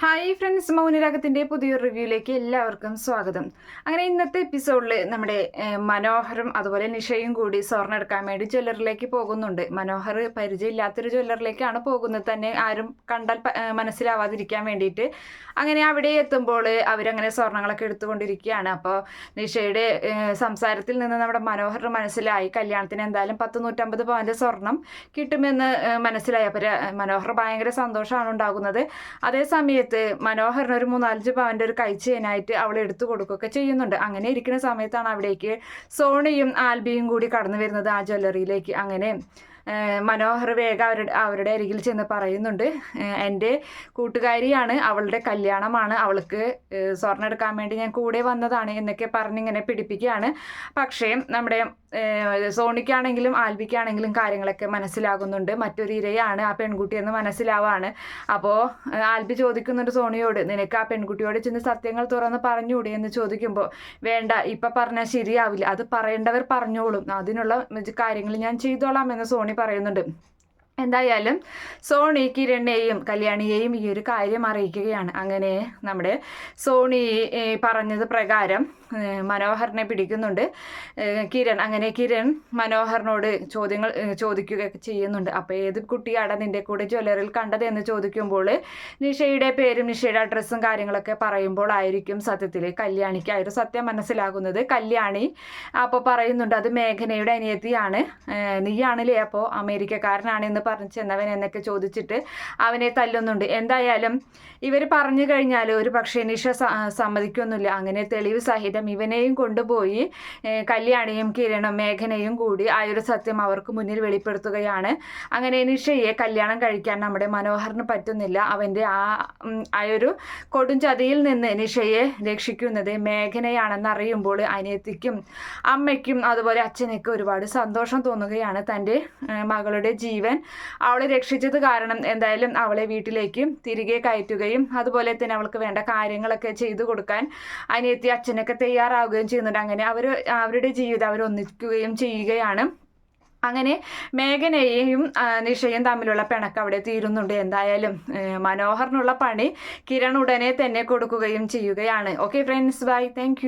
Hi friends മൗനരാഗത്തിന്റെ പുതിയൊരു റിവ്യൂയിലേക്ക് എല്ലാവർക്കും സ്വാഗതം. അങ്ങനെ ഇന്നത്തെ എപ്പിസോഡിൽ നമ്മുടെ മനോഹറും അതുപോലെ നിഷയും കൂടി സ്വർണം എടുക്കാൻ വേണ്ടി ജ്വല്ലറിലേക്ക് പോകുന്നുണ്ട്. മനോഹർ പരിചയമില്ലാത്തൊരു ജ്വല്ലറിലേക്കാണ് പോകുന്നത്. തന്നെ ആരും കണ്ടാൽ മനസ്സിലാവാതിരിക്കാൻ വേണ്ടിയിട്ട്. അങ്ങനെ അവിടെ എത്തുമ്പോൾ അവരങ്ങനെ സ്വർണങ്ങളൊക്കെ എടുത്തുകൊണ്ടിരിക്കുകയാണ്. അപ്പോൾ നിഷയുടെ സംസാരത്തിൽ നിന്ന് നമ്മുടെ മനോഹർ മനസ്സിലായി കല്യാണത്തിന് എന്തായാലും പത്ത് നൂറ്റമ്പത് പവന്റെ സ്വർണം കിട്ടുമെന്ന് മനസ്സിലായി. അപ്പോൾ മനോഹർ ഭയങ്കര സന്തോഷമാണ് ഉണ്ടാകുന്നത്. അതേ സമയത്ത് മനോഹരൻ ഒരു മൂന്നാലഞ്ച് പവന്റെ ഒരു കൈച്ചേനായിട്ട് അവൾ എടുത്തു കൊടുക്കുകയൊക്കെ ചെയ്യുന്നുണ്ട്. അങ്ങനെ ഇരിക്കുന്ന സമയത്താണ് അവിടേക്ക് സോണിയും ആൽബിയും കൂടി കടന്നു വരുന്നത് ആ ജ്വല്ലറിയിലേക്ക്. അങ്ങനെ മനോഹർ വേഗ അവരുടെ അവരുടെ അരികിൽ ചെന്ന് പറയുന്നുണ്ട്. എന്റെ കൂട്ടുകാരിയാണ് അവളുടെ കല്യാണമാണ് അവൾക്ക് സ്വർണം എടുക്കാൻ വേണ്ടി ഞാൻ കൂടെ വന്നതാണ് എന്നൊക്കെ പറഞ്ഞിങ്ങനെ പിടിപ്പിക്കുകയാണ്. പക്ഷേ നമ്മുടെ സോണിക്കാണെങ്കിലും ആൽബിക്കാണെങ്കിലും കാര്യങ്ങളൊക്കെ മനസ്സിലാകുന്നുണ്ട്. മറ്റൊരു ഇരയാണ് ആ പെൺകുട്ടിയെന്ന് മനസ്സിലാവാണ്. അപ്പോൾ ആൽബി ചോദിക്കുന്നുണ്ട് സോണിയോട് നിനക്ക് ആ പെൺകുട്ടിയോട് ചെന്ന് സത്യങ്ങൾ തുറന്ന് പറഞ്ഞൂടെ എന്ന് ചോദിക്കുമ്പോൾ വേണ്ട ഇപ്പം പറഞ്ഞാൽ ശരിയാവില്ല. അത് പറയേണ്ടവർ പറഞ്ഞോളും. അതിനുള്ള കാര്യങ്ങൾ ഞാൻ ചെയ്തോളാം എന്ന് സോണി പറയുന്നുണ്ട്. എന്തായാലും സോണി കിരണിനെയും കല്യാണിയെയും ഈ ഒരു കാര്യം അറിയിക്കുകയാണ്. അങ്ങനെ നമ്മുടെ സോണി പറഞ്ഞത് പ്രകാരം മനോഹറിനെ പിടിക്കുന്നുണ്ട്. കിരൺ അങ്ങനെ കിരൺ മനോഹറിനോട് ചോദ്യങ്ങൾ ചോദിക്കുകയൊക്കെ ചെയ്യുന്നുണ്ട്. അപ്പോൾ ഏത് കുട്ടിയാണ് നിന്റെ കൂടെ ജ്വല്ലറിൽ കണ്ടത് എന്ന് ചോദിക്കുമ്പോൾ നിഷയുടെ പേരും നിഷയുടെ അഡ്രസ്സും കാര്യങ്ങളൊക്കെ പറയുമ്പോൾ ആയിരിക്കും സത്യത്തിൽ കല്യാണിക്ക് ആ ഒരു സത്യം മനസ്സിലാകുന്നത്. കല്യാണി അപ്പോൾ പറയുന്നുണ്ട് അത് മേഘനയുടെ അനിയത്തിയാണ്. നീയാണല്ലേ? അപ്പോൾ അമേരിക്കക്കാരനാണെന്ന് പറഞ്ഞു ചെന്നവൻ എന്നൊക്കെ ചോദിച്ചിട്ട് അവനെ തല്ലുന്നുണ്ട്. എന്തായാലും ഇവർ പറഞ്ഞു കഴിഞ്ഞാൽ ഒരു പക്ഷേ നിഷ സമ്മതിക്കൊന്നുമില്ല. അങ്ങനെ തെളിവ് സഹിതം ഇവനെയും കൊണ്ടുപോയി കല്യാണിയും കിരണും മേഘനയും കൂടി ആ ഒരു സത്യം അവർക്ക് മുന്നിൽ വെളിപ്പെടുത്തുകയാണ്. അങ്ങനെ നിഷയെ കല്യാണം കഴിക്കാൻ നമ്മുടെ മനോഹറിന് പറ്റുന്നില്ല. അവന്റെ ആ ആ ഒരു കൊടുംചതിയിൽ നിന്ന് നിഷയെ രക്ഷിക്കുന്നത് മേഘനയാണെന്ന് അറിയുമ്പോൾ അനിയത്തിക്കും അമ്മയ്ക്കും അതുപോലെ അച്ഛനൊക്കെ ഒരുപാട് സന്തോഷം തോന്നുകയാണ് തന്റെ മകളുടെ ജീവൻ. അവളെ രക്ഷിച്ചത് കാരണം എന്തായാലും അവളെ വീട്ടിലേക്ക് തിരികെ കയറ്റുകയും അതുപോലെ തന്നെ അവൾക്ക് വേണ്ട കാര്യങ്ങളൊക്കെ ചെയ്തു കൊടുക്കാൻ അനിയത്തി അച്ഛനൊക്കെ തയ്യാറാവുകയും ചെയ്യുന്നുണ്ട്. അങ്ങനെ അവർ അവരുടെ ജീവിതം അവർ ഒന്നിക്കുകയും ചെയ്യുകയാണ്. അങ്ങനെ മേഘനയെയും നിഷയും തമ്മിലുള്ള പിണക്ക് അവിടെ തീരുന്നുണ്ട്. എന്തായാലും മനോഹറിനുള്ള പണി കിരൺ ഉടനെ തന്നെ കൊടുക്കുകയും ചെയ്യുകയാണ്. Okay friends bye thank